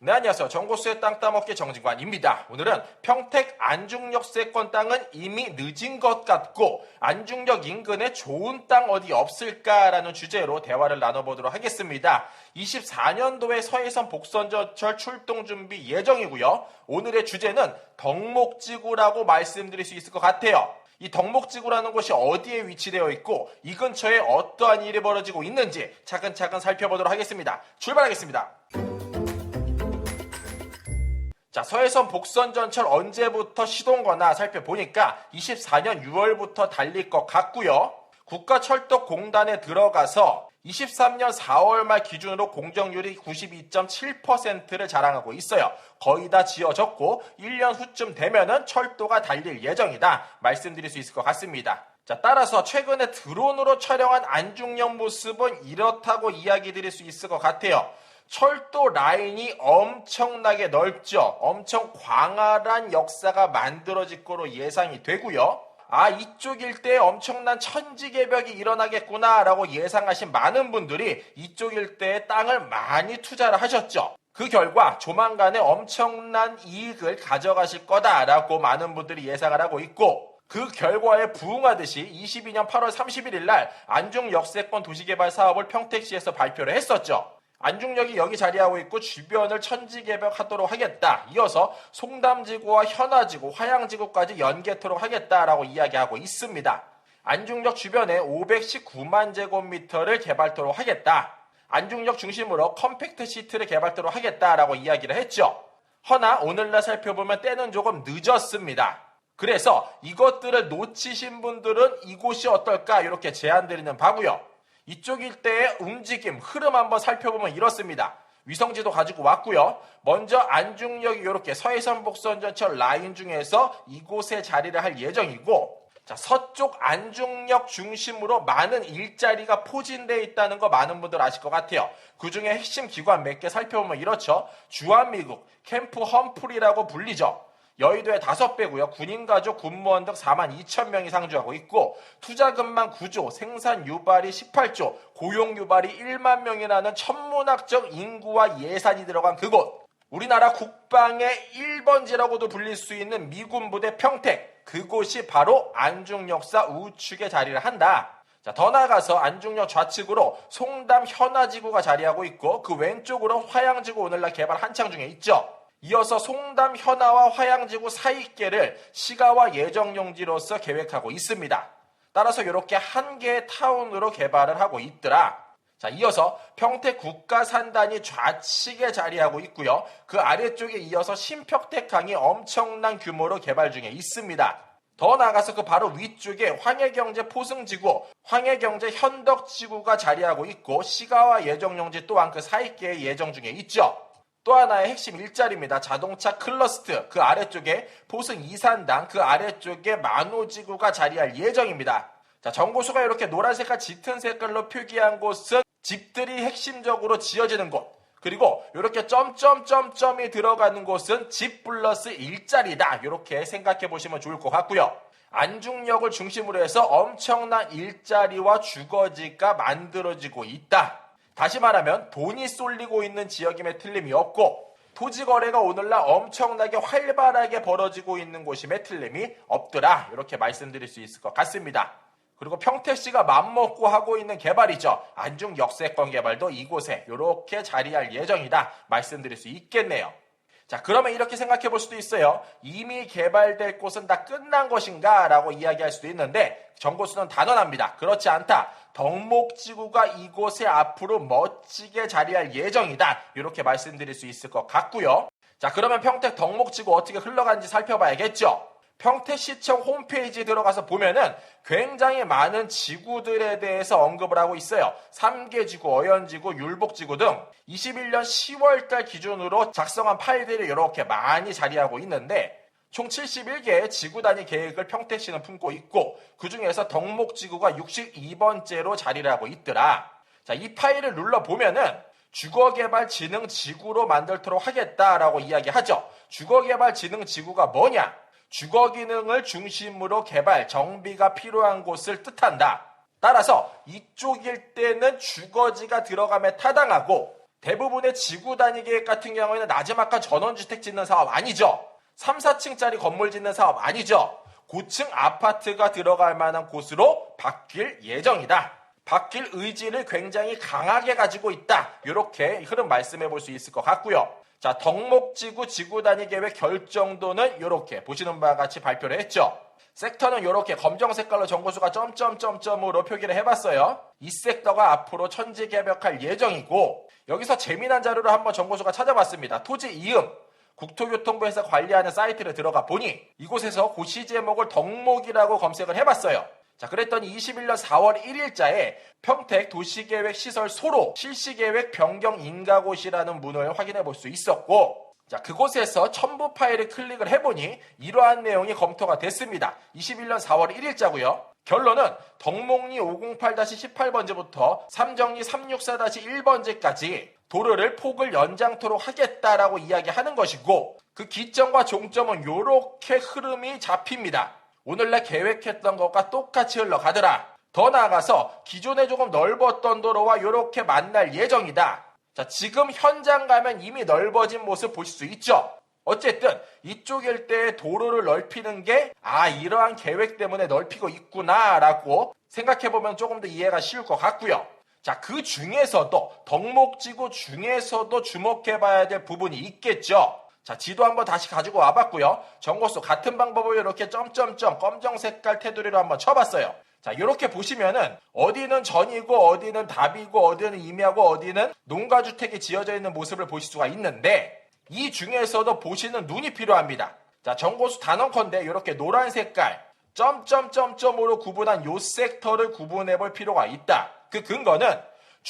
네, 안녕하세요. 정고수의 땅 따먹기 정진관입니다. 오늘은 평택 안중역 세권 땅은 이미 늦은 것 같고 안중역 인근에 좋은 땅 어디 없을까라는 주제로 대화를 나눠보도록 하겠습니다. 24년도에 서해선 복선저철 출동 준비 예정이고요. 오늘의 주제는 덕목지구라고 말씀드릴 수 있을 것 같아요. 이 덕목지구라는 곳이 어디에 위치되어 있고 이 근처에 어떠한 일이 벌어지고 있는지 차근차근 살펴보도록 하겠습니다. 출발하겠습니다. 자, 서해선 복선 전철 언제부터 시동 거나 살펴보니까 24년 6월부터 달릴 것 같고요. 국가철도공단에 들어가서 23년 4월 말 기준으로 공정률이 92.7%를 자랑하고 있어요. 거의 다 지어졌고 1년 후쯤 되면은 철도가 달릴 예정이다. 말씀드릴 수 있을 것 같습니다. 자, 따라서 최근에 드론으로 촬영한 안중역 모습은 이렇다고 이야기 드릴 수 있을 것 같아요. 철도 라인이 엄청나게 넓죠. 엄청 광활한 역사가 만들어질 거로 예상이 되고요. 아, 이쪽 일대에 엄청난 천지개벽이 일어나겠구나라고 예상하신 많은 분들이 이쪽 일대에 땅을 많이 투자를 하셨죠. 그 결과 조만간에 엄청난 이익을 가져가실 거다라고 많은 분들이 예상을 하고 있고 그 결과에 부응하듯이 22년 8월 31일 날 안중 역세권 도시개발 사업을 평택시에서 발표를 했었죠. 안중역이 여기 자리하고 있고 주변을 천지개벽하도록 하겠다. 이어서 송담지구와 현아지구, 화양지구까지 연계토록 하겠다라고 이야기하고 있습니다. 안중역 주변에 519만 제곱미터를 개발토록 하겠다. 안중역 중심으로 컴팩트 시트를 개발토록 하겠다라고 이야기를 했죠. 허나 오늘날 살펴보면 때는 조금 늦었습니다. 그래서 이것들을 놓치신 분들은 이곳이 어떨까 이렇게 제안 드리는 바고요. 이쪽 일대의 움직임, 흐름 한번 살펴보면 이렇습니다. 위성지도 가지고 왔고요. 먼저 안중역이 이렇게 서해선 복선 전철 라인 중에서 이곳에 자리를 할 예정이고 자, 서쪽 안중역 중심으로 많은 일자리가 포진되어 있다는 거 많은 분들 아실 것 같아요. 그 중에 핵심 기관 몇 개 살펴보면 이렇죠. 주한미국, 캠프 험프리라고 불리죠. 여의도의 다섯 배고요. 군인 가족, 군무원 등 4만 2천 명이 상주하고 있고 투자금만 9조, 생산 유발이 18조, 고용 유발이 1만 명이라는 천문학적 인구와 예산이 들어간 그곳. 우리나라 국방의 1번지라고도 불릴 수 있는 미군 부대 평택. 그곳이 바로 안중역사 우측에 자리를 한다. 자, 더 나아가서 안중역 좌측으로 송담 현아지구가 자리하고 있고 그 왼쪽으로 화양지구 오늘날 개발 한창 중에 있죠. 이어서 송담 현아와 화양지구 사이계를 시가와 예정용지로서 계획하고 있습니다. 따라서 이렇게 한 개의 타운으로 개발을 하고 있더라. 자, 이어서 평택 국가산단이 좌측에 자리하고 있고요. 그 아래쪽에 이어서 신평택항이 엄청난 규모로 개발 중에 있습니다. 더 나아가서 그 바로 위쪽에 황해경제 포승지구, 황해경제 현덕지구가 자리하고 있고 시가와 예정용지 또한 그 사이계의 예정 중에 있죠. 또 하나의 핵심 일자리입니다. 자동차 클러스트 그 아래쪽에 포승 이산당 그 아래쪽에 만호지구가 자리할 예정입니다. 자, 정고수가 이렇게 노란 색깔 짙은 색깔로 표기한 곳은 집들이 핵심적으로 지어지는 곳. 그리고 이렇게 점점점점이 들어가는 곳은 집 플러스 일자리다. 이렇게 생각해 보시면 좋을 것 같고요. 안중역을 중심으로 해서 엄청난 일자리와 주거지가 만들어지고 있다. 다시 말하면 돈이 쏠리고 있는 지역임에 틀림이 없고 토지 거래가 오늘날 엄청나게 활발하게 벌어지고 있는 곳임에 틀림이 없더라. 이렇게 말씀드릴 수 있을 것 같습니다. 그리고 평택시가 맘먹고 하고 있는 개발이죠. 안중 역세권 개발도 이곳에 이렇게 자리할 예정이다. 말씀드릴 수 있겠네요. 자, 그러면 이렇게 생각해 볼 수도 있어요. 이미 개발될 곳은 다 끝난 것인가? 라고 이야기할 수도 있는데, 정보수는 단언합니다. 그렇지 않다. 덕목지구가 이곳에 앞으로 멋지게 자리할 예정이다. 이렇게 말씀드릴 수 있을 것 같고요. 자, 그러면 평택 덕목지구 어떻게 흘러가는지 살펴봐야겠죠. 평택시청 홈페이지에 들어가서 보면은 굉장히 많은 지구들에 대해서 언급을 하고 있어요. 삼계지구, 어연 지구, 율복 지구 등 21년 10월 달 기준으로 작성한 파일들이 이렇게 많이 자리하고 있는데 총 71개의 지구 단위 계획을 평택시는 품고 있고 그 중에서 덕목 지구가 62번째로 자리를 하고 있더라. 자, 이 파일을 눌러 보면은 주거개발진흥지구로 만들도록 하겠다라고 이야기하죠. 주거개발진흥지구가 뭐냐? 주거 기능을 중심으로 개발, 정비가 필요한 곳을 뜻한다. 따라서 이쪽 일대는 주거지가 들어감에 타당하고 대부분의 지구 단위 계획 같은 경우에는 나지막한 전원주택 짓는 사업 아니죠. 3, 4층짜리 건물 짓는 사업 아니죠. 고층 아파트가 들어갈 만한 곳으로 바뀔 예정이다. 바뀔 의지를 굉장히 강하게 가지고 있다. 이렇게 흐름 말씀해 볼 수 있을 것 같고요. 자, 덕목지구 지구 단위 계획 결정도는 이렇게 보시는 바와 같이 발표를 했죠. 섹터는 이렇게 검정 색깔로 정보수가 점점점점으로 표기를 해봤어요. 이 섹터가 앞으로 천지 개벽할 예정이고 여기서 재미난 자료를 한번 정보수가 찾아봤습니다. 토지 이음 국토교통부에서 관리하는 사이트를 들어가 보니 이곳에서 고시 제목을 덕목이라고 검색을 해봤어요. 자, 그랬더니 21년 4월 1일자에 평택 도시계획 시설 소로 실시계획 변경 인가고시라는 문을 확인해 볼 수 있었고 자, 그곳에서 첨부 파일을 클릭을 해보니 이러한 내용이 검토가 됐습니다. 21년 4월 1일자고요. 결론은 덕목리 508-18번지부터 삼정리 364-1번지까지 도로를 폭을 연장토록 하겠다라고 이야기하는 것이고 그 기점과 종점은 이렇게 흐름이 잡힙니다. 오늘날 계획했던 것과 똑같이 흘러가더라. 더 나아가서 기존에 조금 넓었던 도로와 이렇게 만날 예정이다. 자, 지금 현장 가면 이미 넓어진 모습 보실 수 있죠? 어쨌든 이쪽 일대의 도로를 넓히는 게 아, 이러한 계획 때문에 넓히고 있구나라고 생각해보면 조금 더 이해가 쉬울 것 같고요. 자, 그 중에서도 덕목지구 중에서도 주목해봐야 될 부분이 있겠죠. 자, 지도 한번 다시 가지고 와봤고요. 정보수 같은 방법으로 이렇게 점점점 검정 색깔 테두리로 한번 쳐봤어요. 자, 이렇게 보시면은 어디는 전이고 어디는 답이고 어디는 임야고 어디는 농가주택이 지어져 있는 모습을 보실 수가 있는데 이 중에서도 보시는 눈이 필요합니다. 자, 정보수 단언컨대 이렇게 노란 색깔 점점점점으로 구분한 요 섹터를 구분해 볼 필요가 있다. 그 근거는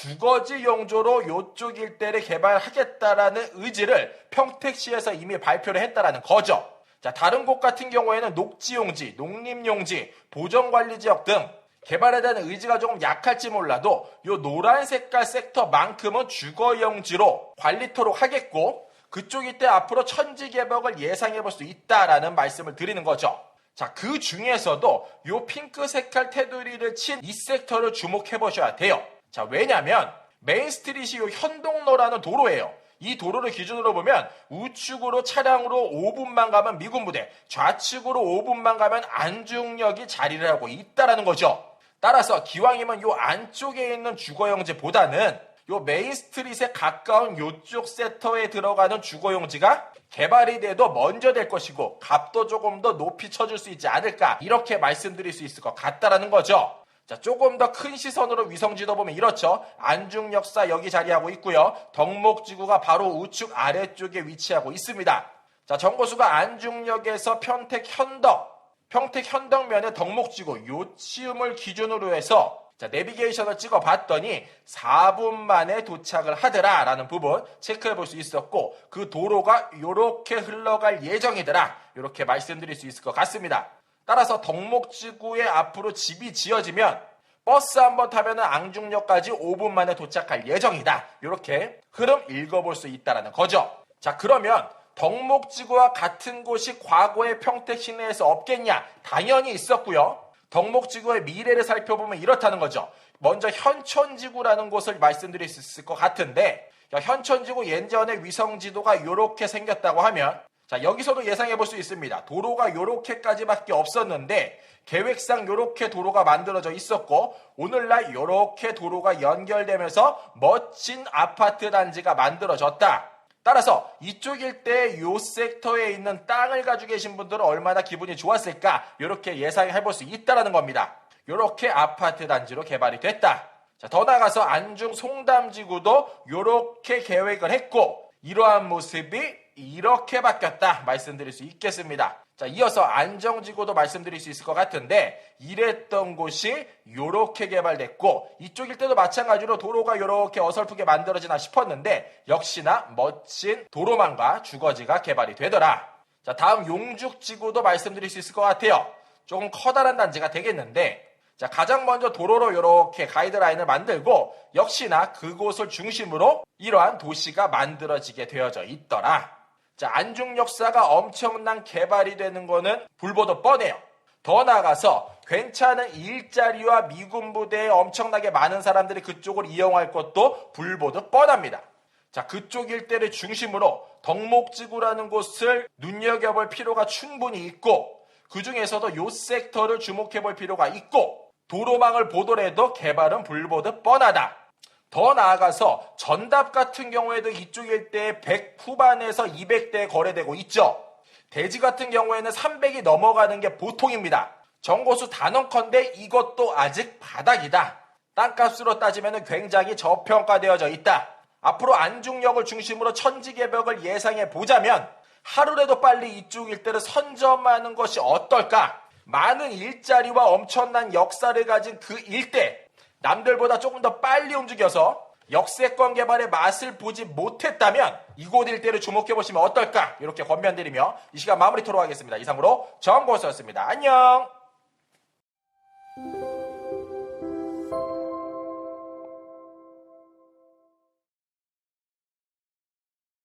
주거지 용조로 요쪽 일대를 개발하겠다라는 의지를 평택시에서 이미 발표를 했다라는 거죠. 자, 다른 곳 같은 경우에는 녹지용지, 농림용지, 보전관리지역 등 개발에 대한 의지가 조금 약할지 몰라도 요 노란 색깔 섹터만큼은 주거용지로 관리토록 하겠고 그쪽 일대 앞으로 천지 개벽을 예상해 볼 수 있다라는 말씀을 드리는 거죠. 자, 그 중에서도 요 핑크 색깔 테두리를 친 이 섹터를 주목해 보셔야 돼요. 자, 왜냐면 메인스트릿이 요 현동로라는 도로예요. 이 도로를 기준으로 보면 우측으로 차량으로 5분만 가면 미군 부대, 좌측으로 5분만 가면 안중역이 자리를 하고 있다라는 거죠. 따라서 기왕이면 요 안쪽에 있는 주거용지보다는 요 메인스트릿에 가까운 요쪽 세터에 들어가는 주거용지가 개발이 돼도 먼저 될 것이고 값도 조금 더 높이 쳐줄 수 있지 않을까 이렇게 말씀드릴 수 있을 것 같다라는 거죠. 자, 조금 더 큰 시선으로 위성 지도 보면 이렇죠. 안중역사 여기 자리하고 있고요. 덕목지구가 바로 우측 아래쪽에 위치하고 있습니다. 자, 정보수가 안중역에서 평택 현덕, 평택 현덕면의 덕목지구 요치움을 기준으로 해서 자, 내비게이션을 찍어 봤더니 4분 만에 도착을 하더라 라는 부분 체크해 볼 수 있었고 그 도로가 이렇게 흘러갈 예정이더라. 이렇게 말씀드릴 수 있을 것 같습니다. 따라서 덕목지구에 앞으로 집이 지어지면 버스 한번 타면 앙중역까지 5분 만에 도착할 예정이다. 이렇게 흐름 읽어볼 수 있다는 거죠. 자, 그러면 덕목지구와 같은 곳이 과거의 평택 시내에서 없겠냐? 당연히 있었고요. 덕목지구의 미래를 살펴보면 이렇다는 거죠. 먼저 현천지구라는 곳을 말씀드릴 수 있을 것 같은데 현천지구 예전의 위성지도가 이렇게 생겼다고 하면 자, 여기서도 예상해 볼 수 있습니다. 도로가 요렇게까지밖에 없었는데 계획상 요렇게 도로가 만들어져 있었고 오늘날 요렇게 도로가 연결되면서 멋진 아파트 단지가 만들어졌다. 따라서 이쪽 일대 요 섹터에 있는 땅을 가지고 계신 분들은 얼마나 기분이 좋았을까 이렇게 예상해 볼 수 있다라는 겁니다. 요렇게 아파트 단지로 개발이 됐다. 자, 더 나가서 안중 송담지구도 요렇게 계획을 했고 이러한 모습이 이렇게 바뀌었다 말씀드릴 수 있겠습니다. 자, 이어서 안정지구도 말씀드릴 수 있을 것 같은데 이랬던 곳이 요렇게 개발됐고 이쪽일 때도 마찬가지로 도로가 요렇게 어설프게 만들어지나 싶었는데 역시나 멋진 도로망과 주거지가 개발이 되더라. 자, 다음 용죽지구도 말씀드릴 수 있을 것 같아요. 조금 커다란 단지가 되겠는데 자, 가장 먼저 도로로 이렇게 가이드라인을 만들고 역시나 그곳을 중심으로 이러한 도시가 만들어지게 되어져 있더라. 자, 안중 역사가 엄청난 개발이 되는 거는 불보듯 뻔해요. 더 나아가서 괜찮은 일자리와 미군 부대에 엄청나게 많은 사람들이 그쪽을 이용할 것도 불보듯 뻔합니다. 자, 그쪽 일대를 중심으로 덕목지구라는 곳을 눈여겨볼 필요가 충분히 있고, 그 중에서도 요 섹터를 주목해볼 필요가 있고, 도로망을 보더라도 개발은 불보듯 뻔하다. 더 나아가서 전답 같은 경우에도 이쪽 일대에 100 후반에서 200대 거래되고 있죠. 대지 같은 경우에는 300이 넘어가는 게 보통입니다. 정고수 단언컨대 이것도 아직 바닥이다. 땅값으로 따지면 굉장히 저평가되어져 있다. 앞으로 안중역을 중심으로 천지개벽을 예상해 보자면 하루라도 빨리 이쪽 일대를 선점하는 것이 어떨까? 많은 일자리와 엄청난 역사를 가진 그 일대 남들보다 조금 더 빨리 움직여서 역세권 개발의 맛을 보지 못했다면 이곳 일대를 주목해 보시면 어떨까? 이렇게 권면드리며 이 시간 마무리 토록 하겠습니다. 이상으로 정고수였습니다. 안녕!